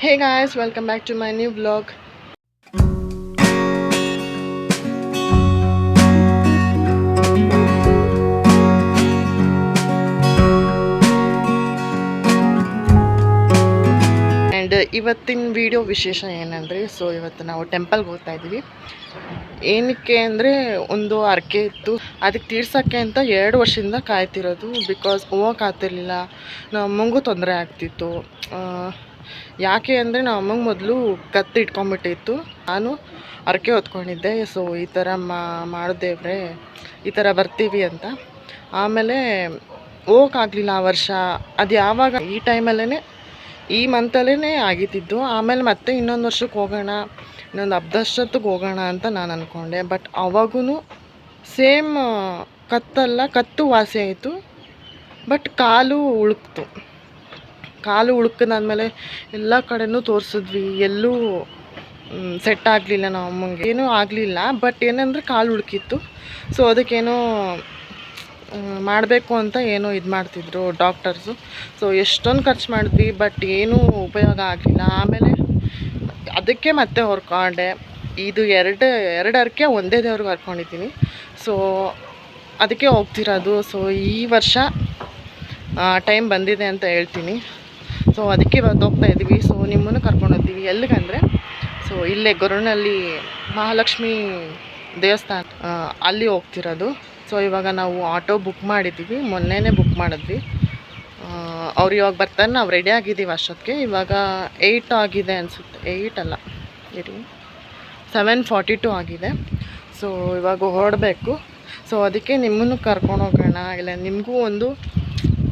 Hey guys, welcome back to my new vlog. And ಇವತ್ತಿನ video ವಿಶೇಷ ಏನಂದರೆ so ಇವತ್ತು ನಾವು ಟೆಂಪಲ್ಗೆ ಹೋಗ್ತಾ ಇದ್ದೀವಿ. ಏನಕ್ಕೆ ಅಂದರೆ ಒಂದು ಹರಕೆ ಇತ್ತು. ಅದಕ್ಕೆ ತೀರ್ಸೋಕ್ಕೆ ಅಂತ ಎರಡು ವರ್ಷದಿಂದ ಕಾಯ್ತಿರೋದು. ಬಿಕಾಸ್ ಹೋಗೋಕ್ಕಾಗ್ತಿರ್ಲಿಲ್ಲ ನಮ್ಮ ತೊಂದರೆ ಆಗ್ತಿತ್ತು. ಯಾಕೆ ಅಂದರೆ ನಮ್ಮ ಅಮ್ಮಂಗೆ ಮೊದಲು ಕತ್ತಿ ಇಟ್ಕೊಂಬಿಟ್ಟಿತ್ತು. ನಾನು ಅರಕೆ ಹೊತ್ಕೊಂಡಿದ್ದೆ. ಸೊ ಈ ಥರ ಮಾಡಿದೇವ್ರೆ ಈ ಥರ ಬರ್ತೀವಿ ಅಂತ. ಆಮೇಲೆ ಹೋಗೋಕ್ಕಾಗಲಿಲ್ಲ ಆ ವರ್ಷ. ಅದು ಯಾವಾಗ? ಈ ಟೈಮಲ್ಲೇ ಈ ಮಂತಲ್ಲೇ ಆಗಿದ್ದಿದ್ದು ಆಮೇಲೆ ಮತ್ತೆ ಇನ್ನೊಂದು ವರ್ಷಕ್ಕೆ ಹೋಗೋಣ, ಇನ್ನೊಂದು ಹಬ್ಬದಷ್ಟೊತ್ತಿಗೆ ಹೋಗೋಣ ಅಂತ ನಾನು ಅಂದ್ಕೊಂಡೆ ಬಟ್ ಅವಾಗೂ ಸೇಮ್ ಕತ್ತಲ್ಲ, ಕತ್ತು ವಾಸಿ ಆಯಿತು. ಬಟ್ ಕಾಲು ಉಳುಕ್ತು. ಕಾಲು ಉಳುಕದಾದ್ಮೇಲೆ ಎಲ್ಲ ಕಡೆನೂ ತೋರಿಸಿದ್ವಿ. ಎಲ್ಲೂ ಸೆಟ್ ಆಗಲಿಲ್ಲ ನಮ್ಮ ಅಮ್ಮಂಗೆ. ಏನೂ ಆಗಲಿಲ್ಲ ಬಟ್ ಏನಂದರೆ ಕಾಲು ಉಳುಕಿತ್ತು. ಸೊ ಅದಕ್ಕೇನೋ ಮಾಡಬೇಕು ಅಂತ ಏನೋ ಇದು ಮಾಡ್ತಿದ್ರು ಡಾಕ್ಟರ್ಸು ಸೊ ಎಷ್ಟೊಂದು ಖರ್ಚು ಮಾಡಿದ್ವಿ ಬಟ್ ಏನೂ ಉಪಯೋಗ ಆಗಲಿಲ್ಲ. ಆಮೇಲೆ ಅದಕ್ಕೆ ಮತ್ತೆ ಹೊರ್ಕೊಂಡೆ. ಇದು ಎರಡು ಎರಡು ಹರಕೆ ಒಂದೇ ದೇವ್ರಿಗೆ ಹರ್ಕೊಂಡಿದ್ದೀನಿ. ಸೊ ಅದಕ್ಕೆ ಹೋಗ್ತಿರೋದು. ಸೊ ಈ ವರ್ಷ ಟೈಮ್ ಬಂದಿದೆ ಅಂತ ಹೇಳ್ತೀನಿ. ಸೊ ಅದಕ್ಕೆ ಇವಾಗ ಹೋಗ್ತಾ ಇದ್ದೀವಿ ಸೊ ನಿಮ್ಮನ್ನು ಕರ್ಕೊಂಡು ಹೋಗ್ತೀವಿ ಎಲ್ಲಿಗಂದರೆ ಸೊ ಇಲ್ಲೇ ಗೊರನಲ್ಲಿ ಮಹಾಲಕ್ಷ್ಮಿ ದೇವಸ್ಥಾನ ಅಲ್ಲಿ ಹೋಗ್ತಿರೋದು. ಸೊ ಇವಾಗ ನಾವು ಆಟೋ ಬುಕ್ ಮಾಡಿದ್ದೀವಿ. ಮೊನ್ನೆನೇ ಬುಕ್ ಮಾಡಿದ್ವಿ. ಅವ್ರು ಇವಾಗ ಬರ್ತಾರೆ ನಾವು ರೆಡಿ ಆಗಿದ್ದೀವಿ ಅಷ್ಟೊತ್ತಿಗೆ. ಇವಾಗ ಏಯ್ಟ್ ಆಗಿದೆ ಅನಿಸುತ್ತೆ. ಏಯ್ಟ್ ಅಲ್ಲ, ಇರಿ. ಸೆವೆನ್ ಫಾರ್ಟಿ ಟು ಆಗಿದೆ. ಸೊ ಇವಾಗ ಹೊರಡಬೇಕು. ಸೊ ಅದಕ್ಕೆ ನಿಮ್ಮನ್ನು ಕರ್ಕೊಂಡು ಹೋಗೋಣ ಇಲ್ಲ, ನಿಮಗೂ ಒಂದು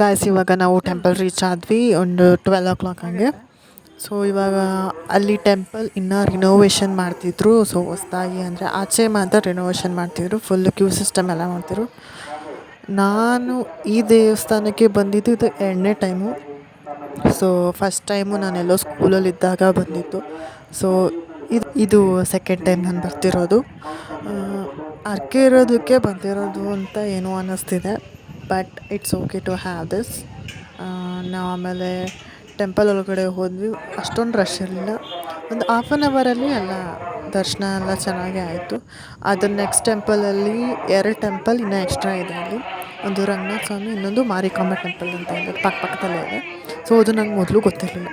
ಗಾಯ್ಸ್ ಇವಾಗ ನಾವು ಟೆಂಪಲ್ ರೀಚ್ ಆದ್ವಿ, ಒಂದು ಟ್ವೆಲ್ ಓ ಕ್ಲಾಕ್ ಹಂಗೆ. ಸೊ ಇವಾಗ ಅಲ್ಲಿ ಟೆಂಪಲ್ ಇನ್ನೂ ರಿನೋವೇಷನ್ ಮಾಡ್ತಿದ್ರು. ಸೊ ಹೊಸ್ದಾಗಿ ಅಂದರೆ ಆಚೆ ಮಾತ್ರ ರಿನೋವೇಷನ್ ಮಾಡ್ತಿದ್ರು. ಫುಲ್ ಕ್ಯೂ ಸಿಸ್ಟಮ್ ಎಲ್ಲ ಮಾಡ್ತಿದ್ರು. ನಾನು ಈ ದೇವಸ್ಥಾನಕ್ಕೆ ಬಂದಿದ್ದು ಇದು ಎರಡನೇ ಟೈಮು ಸೊ ಫಸ್ಟ್ ಟೈಮು ನಾನೆಲ್ಲೋ ಸ್ಕೂಲಲ್ಲಿದ್ದಾಗ ಬಂದಿತ್ತು ಸೊ ಇದು ಇದು ಸೆಕೆಂಡ್ ಟೈಮ್ ನಾನು ಬರ್ತಿರೋದು. ಅರ್ಕೆ ಇರೋದಕ್ಕೆ ಬಂದಿರೋದು ಅಂತ ಏನೋ ಅನ್ನಿಸ್ತಿದೆ but it's okay to have this ನಾವು ಆಮೇಲೆ ಟೆಂಪಲ್ ಒಳಗಡೆ ಹೋದ್ವಿ. ಅಷ್ಟೊಂದು ರಶ್ ಇರಲಿಲ್ಲ. ಒಂದು ಹಾಫ್ ಆನ್ ಅವರಲ್ಲಿ ಎಲ್ಲ ದರ್ಶನ ಎಲ್ಲ ಚೆನ್ನಾಗೇ ಆಯಿತು. ಅದು ನೆಕ್ಸ್ಟ್ ಟೆಂಪಲಲ್ಲಿ ಎರಡು ಟೆಂಪಲ್ ಇನ್ನೂ ಎಕ್ಸ್ಟ್ರಾ ಇದೆ ಅಲ್ಲಿ. ಒಂದು ರಂಗನಾಥ ಸ್ವಾಮಿ, ಇನ್ನೊಂದು ಮಾರಿಕಾಂಬ ಟೆಂಪಲ್ ಅಂತ ಇದೆ. ಪಕ್ಕ ಪಕ್ಕದಲ್ಲೇ ಇದೆ. ಸೊ ಅದು ನಂಗೆ ಮೊದಲು ಗೊತ್ತಿರಲಿಲ್ಲ.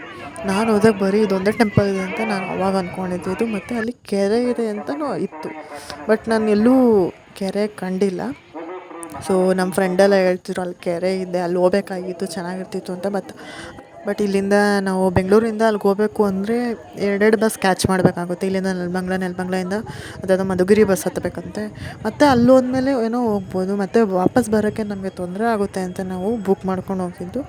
ನಾನು ಹೋದಾಗ ಬರೀ ಇದೊಂದೇ ಟೆಂಪಲ್ ಇದೆ ಅಂತ ನಾನು ಅವಾಗ ಅಂದ್ಕೊಂಡಿದ್ದು ಮತ್ತು ಅಲ್ಲಿ ಕೆರೆ ಇದೆ ಅಂತಲೂ ಇತ್ತು. ಬಟ್ ನಾನು ಎಲ್ಲೂ ಕೆರೆ ಕಂಡಿಲ್ಲ. ಸೊ ನಮ್ಮ ಫ್ರೆಂಡೆಲ್ಲ ಹೇಳ್ತಿದ್ರು, ಅಲ್ಲಿ ಕೆರೆ ಇದೆ, ಅಲ್ಲಿ ಹೋಗ್ಬೇಕಾಗಿತ್ತು, ಚೆನ್ನಾಗಿರ್ತಿತ್ತು ಅಂತ. ಬಟ್ ಬಟ್ ಇಲ್ಲಿಂದ ನಾವು ಬೆಂಗಳೂರಿಂದ ಅಲ್ಲಿಗೆ ಹೋಗ್ಬೇಕು ಅಂದರೆ ಎರಡೆರಡು ಬಸ್ ಕ್ಯಾಚ್ ಮಾಡಬೇಕಾಗುತ್ತೆ. ಇಲ್ಲಿಂದ ನೆಲಮಂಗ್ಲ ನೆಲಬಂಗ್ಲಿಂದ ಅದಾದ ಮಧುಗಿರಿ ಬಸ್ ಹತ್ತಬೇಕಂತೆ ಮತ್ತು ಅಲ್ಲಿ ಏನೋ ಹೋಗ್ಬೋದು. ಮತ್ತು ವಾಪಸ್ ಬರೋಕ್ಕೆ ನಮಗೆ ತೊಂದರೆ ಆಗುತ್ತೆ ಅಂತ ನಾವು ಬುಕ್ ಮಾಡ್ಕೊಂಡು ಹೋಗಿದ್ದು.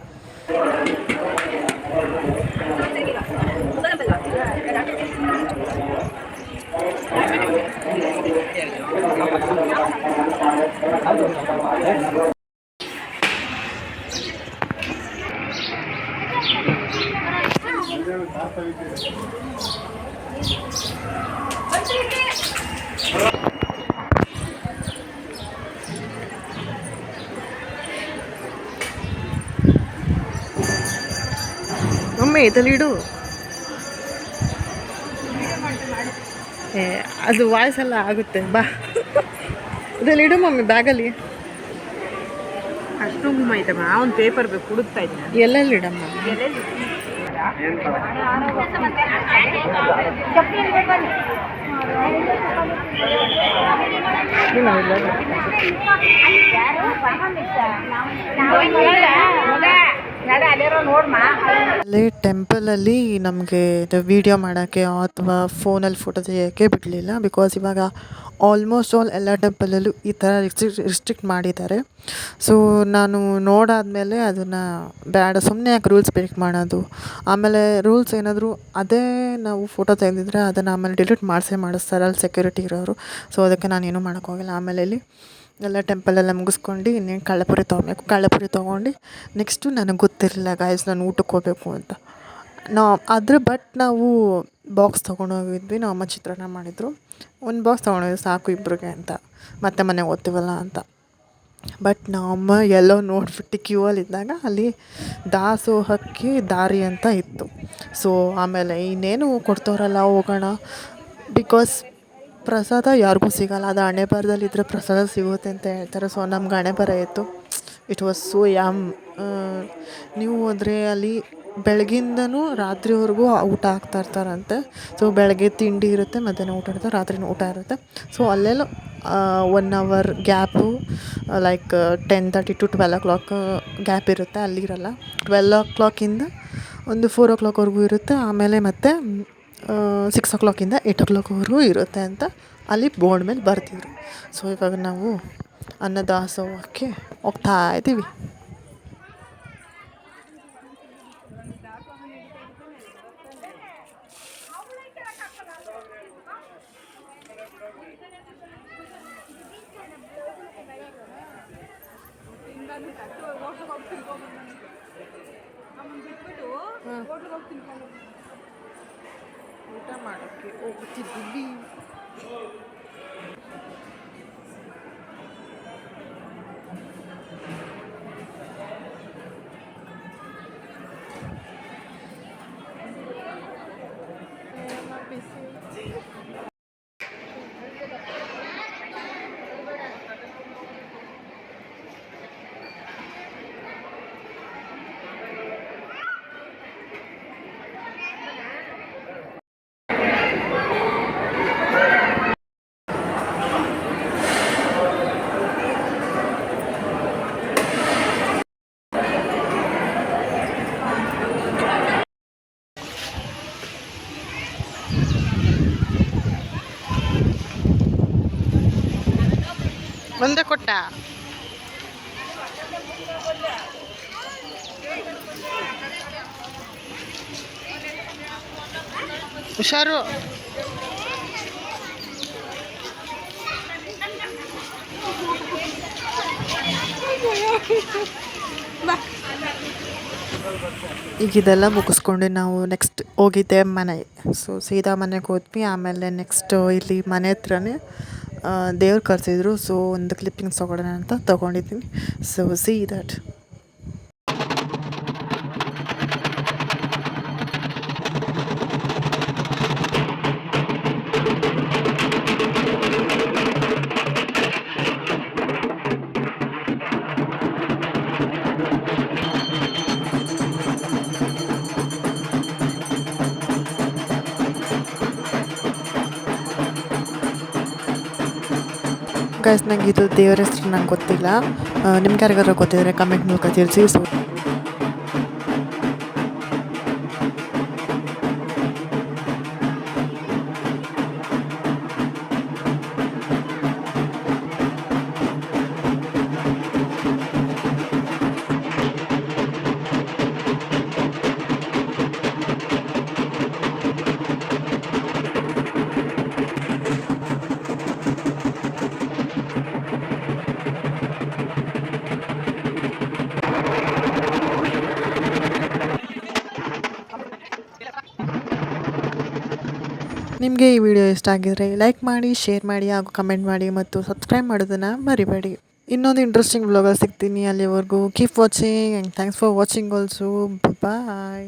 ಇದಲ್ಲಿಡು ಏ ಅದು ವಾಯ್ಸ್ ಎಲ್ಲ ಆಗುತ್ತೆ. ಬಾ. ಇದಲ್ಲಿಡು ಮಮ್ಮಿ ಬ್ಯಾಗಲ್ಲಿ ಅಷ್ಟು ಗುಮ್ಮ ಐತಮ್ಮ ಒಂದು ಪೇಪರ್ ಬೇಕು ಹುಡುಕ್ತಾ ಇದ್ದೀನಿ ಎಲ್ಲೆಲ್ಲಿಡಮ್ಮ ಅಲ್ಲೇ ಟೆಂಪಲಲ್ಲಿ ನಮಗೆ ವಿಡಿಯೋ ಮಾಡೋಕ್ಕೆ ಅಥವಾ ಫೋನಲ್ಲಿ ಫೋಟೋ ತೆಗಿಯೋಕ್ಕೆ ಬಿಡಲಿಲ್ಲ ಬಿಕಾಸ್ ಇವಾಗ ಆಲ್ಮೋಸ್ಟ್ ಆಲ್ ಎಲ್ಲ ಟೆಂಪಲಲ್ಲೂ ಈ ಥರ ರಿಸ್ಟ್ರಿಕ್ ರಿಸ್ಟ್ರಿಕ್ಟ್ ಮಾಡಿದ್ದಾರೆ. ಸೊ ನಾನು ನೋಡಾದಮೇಲೆ ಅದನ್ನು ಬೇಡ ಸುಮ್ಮನೆ ಯಾಕೆ ರೂಲ್ಸ್ ಬ್ರೇಕ್ ಮಾಡೋದು? ಆಮೇಲೆ ರೂಲ್ಸ್ ಏನಾದರೂ ಅದೇ ನಾವು ಫೋಟೋ ತೆಗೆದಿದ್ರೆ ಅದನ್ನು ಆಮೇಲೆ ಡಿಲೀಟ್ ಮಾಡಿಸೇ ಮಾಡಿಸ್ತಾರೆ, ಅಲ್ಲಿ ಸೆಕ್ಯೂರಿಟಿ ಇರೋರು. ಸೊ ಅದಕ್ಕೆ ನಾನು ಏನೂ ಮಾಡೋಕ್ಕೋಗಿಲ್ಲ. ಆಮೇಲೆ ಇಲ್ಲಿ ಎಲ್ಲ ಟೆಂಪಲೆಲ್ಲ ಮುಗಿಸ್ಕೊಂಡು ಇನ್ನೇನು ಕಳ್ಳಪುರಿ ತೊಗೊಬೇಕು, ಕಳ್ಳಪುರಿ ತೊಗೊಂಡು ನೆಕ್ಸ್ಟು ನನಗೆ ಗೊತ್ತಿರಲಿಲ್ಲ ಗಾಯ್ಸ್ ನಾನು ಊಟಕ್ಕೆ ಹೋಗಬೇಕು ಅಂತ. ನಾ, ಆದರೆ ಬಟ್ ನಾವು ಬಾಕ್ಸ್ ತೊಗೊಂಡೋಗಿದ್ವಿ ನಮ್ಮ ಅಮ್ಮ ಚಿತ್ರಾನ್ನ ಮಾಡಿದರು. ಒಂದು ಬಾಕ್ಸ್ ತೊಗೊಂಡೋಗಿ ಸಾಕು ಇಬ್ಬರಿಗೆ ಅಂತ. ಮತ್ತೆ ಮನೆಗೆ ಓದ್ತೀವಲ್ಲ ಅಂತ. ಬಟ್ ನಮ್ಮ ಎಲ್ಲೋ ನೋಡ್ಬಿಟ್ಟು ಕ್ಯೂ ಅಲ್ಲಿ ಇದ್ದಾಗ ಅಲ್ಲಿ ದಾಸೋಹಕ್ಕೆ ದಾರಿ ಅಂತ ಇತ್ತು. ಸೊ ಆಮೇಲೆ ಇನ್ನೇನು ಕೊಡ್ತವ್ರಲ್ಲ ಹೋಗೋಣ. ಬಿಕಾಸ್ ಪ್ರಸಾದ ಯಾರಿಗೂ ಸಿಗಲ್ಲ. ಅದು ಹಣೆ ಬರದಲ್ಲಿದ್ದರೆ ಪ್ರಸಾದ ಸಿಗುತ್ತೆ ಅಂತ ಹೇಳ್ತಾರೆ. ಸೊ ನಮ್ಗೆ ಹಣೆ ಇತ್ತು. ಇಟ್ ವಾಸ್ ಸೋ ಯಾಮ್ ನೀವು ಹೋದರೆ ಅಲ್ಲಿ ಬೆಳಗಿಂದನೂ ರಾತ್ರಿವರೆಗೂ ಊಟ ಹಾಕ್ತಾ ಇರ್ತಾರಂತೆ. ಸೊ ಬೆಳಗ್ಗೆ ತಿಂಡಿ ಇರುತ್ತೆ, ಮಧ್ಯಾಹ್ನ ಊಟ ಇರುತ್ತೆ, ರಾತ್ರಿನೂ ಊಟ ಇರುತ್ತೆ. ಸೊ ಅಲ್ಲೆಲ್ಲ one hour gap like ten thirty to twelve o'clock gap ಇರುತ್ತೆ. ಅಲ್ಲಿರಲ್ಲ. ಟ್ವೆಲ್ ಓ ಕ್ಲಾಕಿಂದ ಒಂದು ಫೋರ್ ಓ ಕ್ಲಾಕ್ವರೆಗೂ ಇರುತ್ತೆ. ಆಮೇಲೆ ಮತ್ತೆ ಸಿಕ್ಸ್ ಓ ಕ್ಲಾಕಿಂದ ಏಯ್ಟ್ ಓ ಕ್ಲಾಕ್ವರೆಗೂ ಇರುತ್ತೆ ಅಂತ ಅಲ್ಲಿ ಬೋರ್ಡ್ ಮೇಲೆ ಬರ್ತಿದ್ರು. ಸೊ ಇವಾಗ ನಾವು ಅನ್ನದಾಸೋಹಕ್ಕೆ ಹೋಗ್ತಾ ಇದ್ದೀವಿ. ಊಟ ಮಾಡೋಕ್ಕೆ ಹೋಗ್ತಿದ್ದೀವಿ ಒಂದೇ ಕೊಟ್ಟ? ಹುಷಾರು. ಈಗ ಇದೆಲ್ಲ ಮುಗಿಸ್ಕೊಂಡು ನಾವು ನೆಕ್ಸ್ಟ್ ಹೋಗಿದ್ದೆ ಮನೆ. ಸೊ ಸೀದಾ ಮನೆಗೆ ಹೋದ್ವಿ. ಆಮೇಲೆ ನೆಕ್ಸ್ಟ್ ಇಲ್ಲಿ ಮನೆ ಹತ್ರನೇ ದೇವ್ರು ಕರೆಸಿದ್ರು ಸೊ ಒಂದು ಕ್ಲಿಪ್ಪಿಂಗ್ಸ್ ತೊಗೊಳೋಣ ಅಂತ ತೊಗೊಂಡಿದ್ದೀನಿ. ಸೊ ಸಿ ದಟ್ ಗೈಸ್ ನಂಗೆ ಇದು ದೇವರ ಹೆಸರು ನಂಗೆ ಗೊತ್ತಿಲ್ಲ. ನಿಮ್ಗೆ ಯಾರಿಗಾರು ಗೊತ್ತಿದ್ರೆ ಕಮೆಂಟ್ ಮೂಲಕ ತಿಳಿಸಿ. ಸೊ ನಿಮಗೆ ಈ ವಿಡಿಯೋ ಇಷ್ಟ ಆಗಿದ್ರೆ ಲೈಕ್ ಮಾಡಿ ಶೇರ್ ಮಾಡಿ ಹಾಗೂ ಕಮೆಂಟ್ ಮಾಡಿ ಮತ್ತು ಸಬ್ಸ್ಕ್ರೈಬ್ ಮಾಡೋದನ್ನು ಮರಿಬೇಡಿ. ಇನ್ನೊಂದು ಇಂಟ್ರೆಸ್ಟಿಂಗ್ ವ್ಲಾಗಲ್ಲಿ ಸಿಗ್ತೀನಿ ಅಲ್ಲಿವರೆಗೂ. Keep watching and thanks for watching also bye